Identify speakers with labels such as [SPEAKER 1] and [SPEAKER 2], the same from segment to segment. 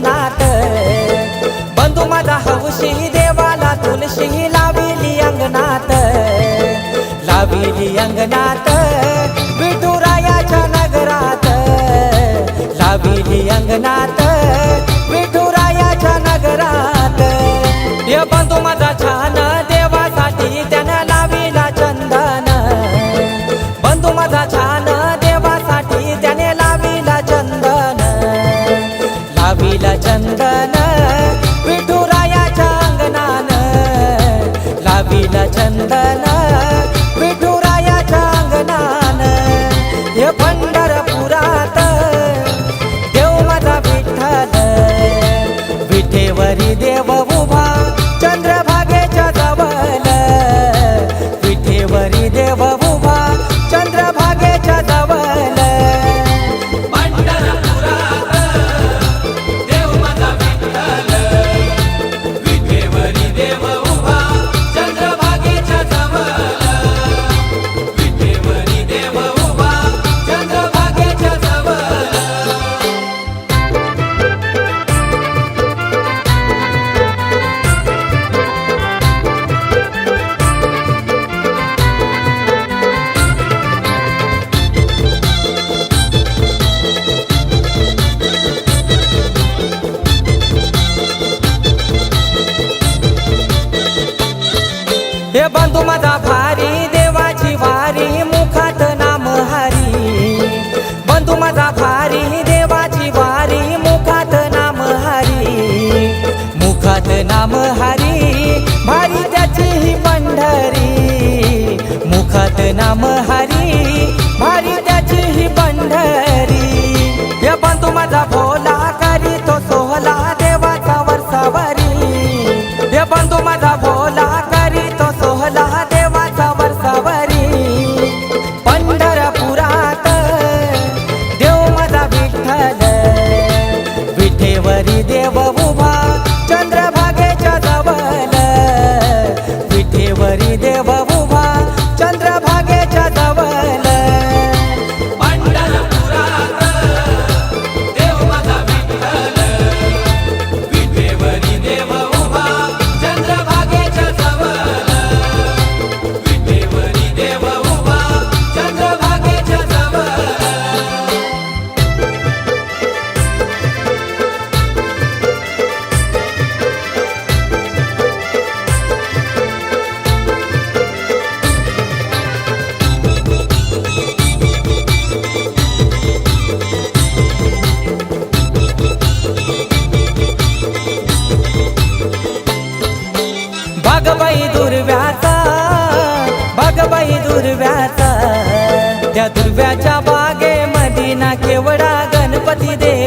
[SPEAKER 1] अंगणात बंधू माझा हौशी देवाला तुलशी लाविली अंगणात. लाविली अंगणात विठुरायाच्या नगरात. लाविली अंगणात विठुरायाच्या नगरात. या बंधू माझा छान चंदन विठुरायाच्या अंगणान लावीला चंदन. हे बंधू माझा भारी देवाची वारी मुखात नाम हरी. बंधू माझा भारी देवाची वारी मुखात नाम हरी. मुखात नाम हरी भारी त्याची ही पंढरी. मुखात नाम ಹರಿದೇವ त्या दुर्व्याच्या बागे मदिना केवडा गणपती दे.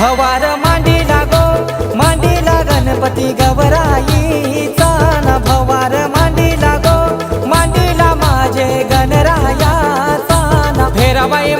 [SPEAKER 1] भवार मांडीला गो मांडीला गणपती गवराईचा न. भवार मांडीला गो मांडीला माझे गणरायाचा ना. फेराबाई